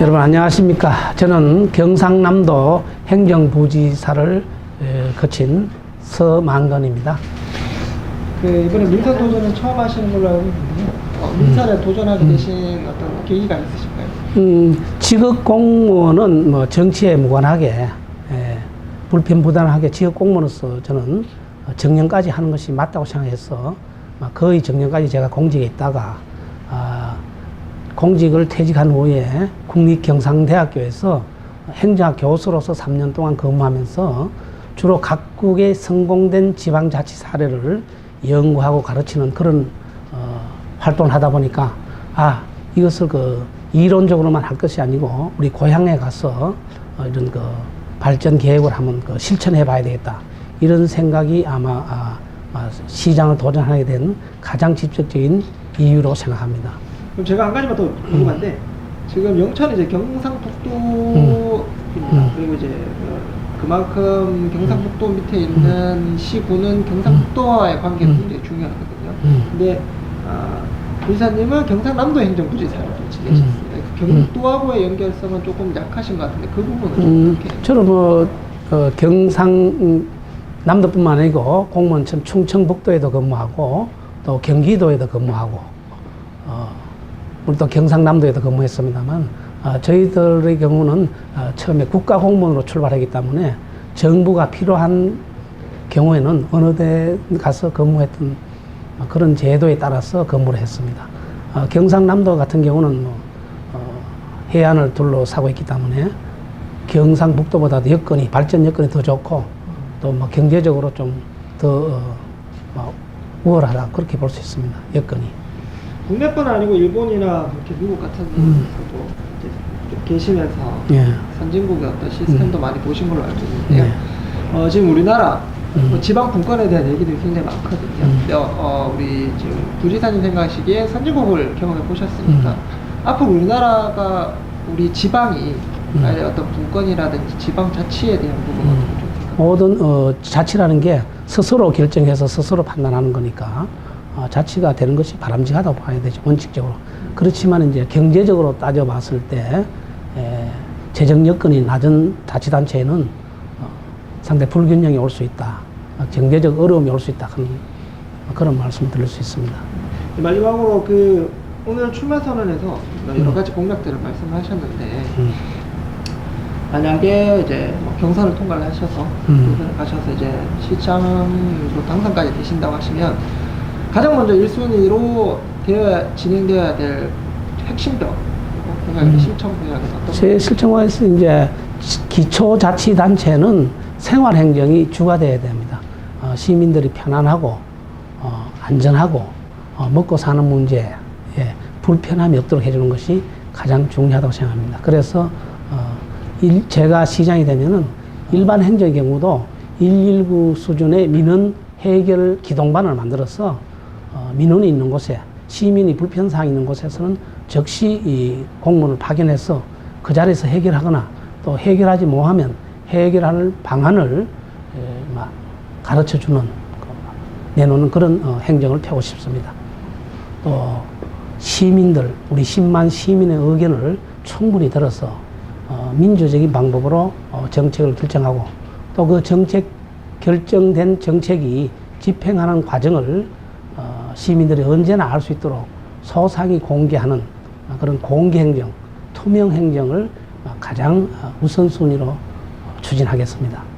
여러분 안녕하십니까. 저는 경상남도 행정부지사를 에, 거친 서만건입니다. 그 이번에 민선 도전은 처음 하시는 걸로 알고 있는데요. 어, 민선에 도전하게 되신 어떤 계기가 있으실까요? 음, 지역 공무원은 뭐 정치에 무관하게 에, 불편부단하게 지역 공무원으로서 저는 정년까지 하는 것이 맞다고 생각해서 막 거의 정년까지 제가 공직에 있다가 아, 공직을 퇴직한 후에 국립경상대학교에서 행정학 교수로서 3년 동안 근무하면서 주로 각국의 성공된 지방자치 사례를 연구하고 가르치는 그런 어, 활동을 하다 보니까 아 이것을 그 이론적으로만 할 것이 아니고 우리 고향에 가서 어, 이런 그 발전 계획을 한번 그 실천해 봐야 되겠다 이런 생각이 아마 아, 아, 시장을 도전하게 된 가장 직접적인 이유로 생각합니다. 그럼 제가 한 가지만 더 궁금한데 지금 영천은 이제 경상북도입니다. 음. 그리고 이제 그- 그만큼 경상북도 밑에 있는 시군은 경상북도와의 관계가 음. 굉장히 중요하거든요. 음. 근데 아, 부지사님은 경상남도 행정부지 사를 또 지내셨습니다. 그 경북도하고의 연결성은 조금 약하신 것 같은데 그 부분은 음, 어떻게? 저는 뭐 어, 경상 음, 남도뿐만 아니고 공무원 전 충청북도에도 근무하고 또 경기도에도 근무하고 어, 또 경상남도에도 근무했습니다만 어, 저희들의 경우는 어, 처음에 국가 공무원으로 출발하기 때문에 정부가 필요한 경우에는 어느 데 가서 근무했던 어, 그런 제도에 따라서 근무를 했습니다. 어, 경상남도 같은 경우는 뭐 어, 해안을 둘러싸고 있기 때문에 경상북도보다도 여건이 발전 여건이 더 좋고 또 뭐 경제적으로 좀더 어, 뭐 우월하다 그렇게 볼 수 있습니다. 여건이. 국내뿐 아니고 일본이나 이렇게 미국 같은 음. 데서도 이제 좀 계시면서 예. 선진국의 어떤 시스템도 많이 보신 걸로 알고 있는데요. 네. 어, 지금 우리나라 음. 뭐 지방 분권에 대한 얘기들이 굉장히 많거든요. 음. 근데 어, 어, 우리 지금 부지사님 생각하시기에 선진국을 경험해 보셨으니까 음. 앞으로 우리나라가 우리 지방이 음. 아예 어떤 분권이라든지 지방 자치에 대한 부분은 음. 좀? 모든 어, 자치라는 게 스스로 결정해서 스스로 판단하는 거니까 어, 자치가 되는 것이 바람직하다고 봐야 되죠 원칙적으로 그렇지만 이제 경제적으로 따져봤을 때 에, 재정 여건이 낮은 자치단체에는 어, 상대 불균형이 올 수 있다 어, 경제적 어려움이 올 수 있다 그런, 그런 말씀 드릴 수 있습니다. 마지막으로 그 오늘 출마 선언에서 여러 가지 공약들을 말씀하셨는데 음. 만약에 이제 뭐 경선을 통과를 하셔서 음. 경선을 가셔서 이제 시장으로 당선까지 되신다고 하시면 가장 먼저 1순위로 되어 진행되어야 될 핵심적 공약의 음. 실천 공약은 어떤 제 실정화에서 이제 기초자치단체는 생활행정이 주가 되어야 됩니다. 어, 시민들이 편안하고 어, 안전하고 어, 먹고 사는 문제에 불편함이 없도록 해주는 것이 가장 중요하다고 생각합니다. 그래서 어, 일, 제가 시장이 되면은 일반 행정의 경우도 119 수준의 민원 해결 기동반을 만들어서 어, 민원이 있는 곳에 시민이 불편사항이 있는 곳에서는 즉시 이 공무원을 파견해서 그 자리에서 해결하거나 또 해결하지 못하면 해결할 방안을 에, 막 가르쳐 주는 내놓는 그런 어, 행정을 펴고 싶습니다. 또 시민들 우리 10만 시민의 의견을 충분히 들어서 어, 민주적인 방법으로 어, 정책을 결정하고 또 그 정책 결정된 정책이 집행하는 과정을 어, 시민들이 언제나 알 수 있도록 소상히 공개하는 어, 그런 공개 행정, 투명 행정을 어, 가장 어, 우선순위로 어, 추진하겠습니다.